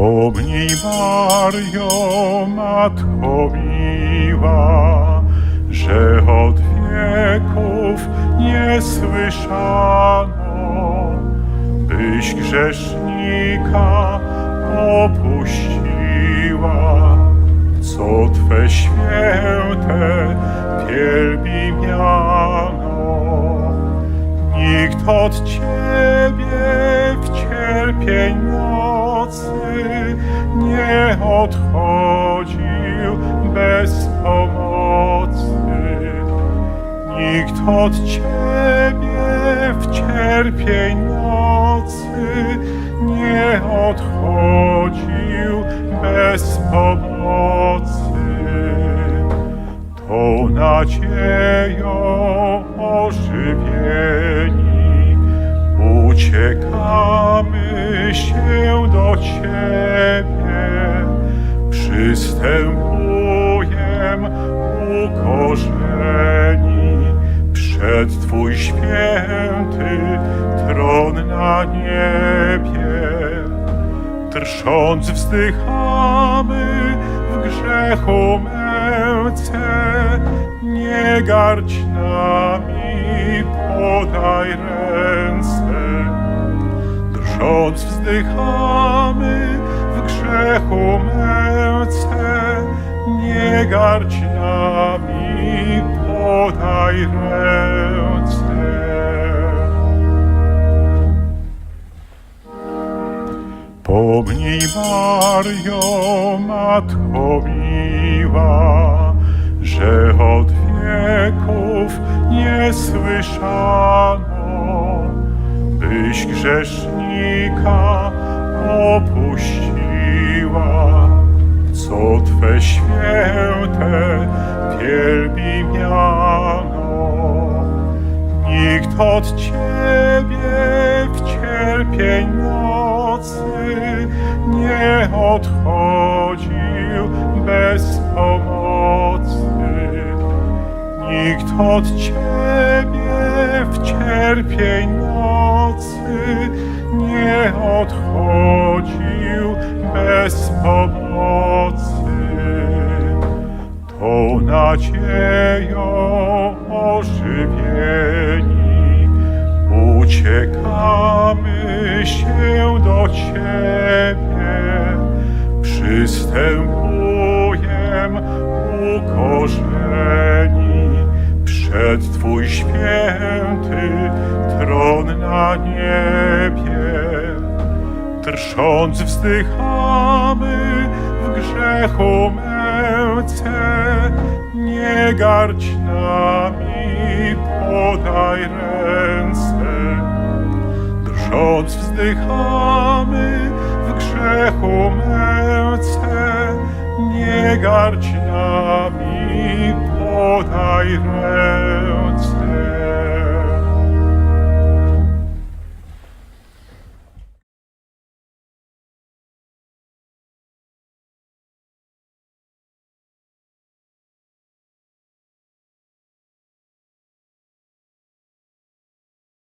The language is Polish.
Pomnij Mario, Matko miła, że od wieków nie słyszano, byś grzesznika opuściła, co Twe święte wielbi miano. Nikt od Ciebie w cierpień nocy nie odchodził bez pomocy. Nikt od Ciebie w cierpień nocy nie odchodził bez pomocy. Tą nadzieją ożywieni uciekamy się do Ciebie, przystępujem ukorzeni przed Twój święty tron na niebie. Drżąc wzdychamy w grzechu męce, nie garść nami, podaj ręce. Drżąc wzdychamy w grzechu męce, nie garść nami, podaj ręce. Pomnij Mario, Matko miła, że od wieków nie słyszano, grzesznika opuściła, co Twe święte wielbi miano. Nikt od Ciebie w cierpień nocy nie odchodził bez pomocy. Nikt od Ciebie w cierpień nocy nie odchodził bez pomocy. Tą nadzieją ożywieni uciekamy się do Ciebie, przystępujem ukorzeni Twój święty tron na niebie. Drżąc wzdychamy w grzechu męce, nie garść nami, podaj ręce. Drżąc wzdychamy w grzechu męce, nie garść nami, podaj ręce.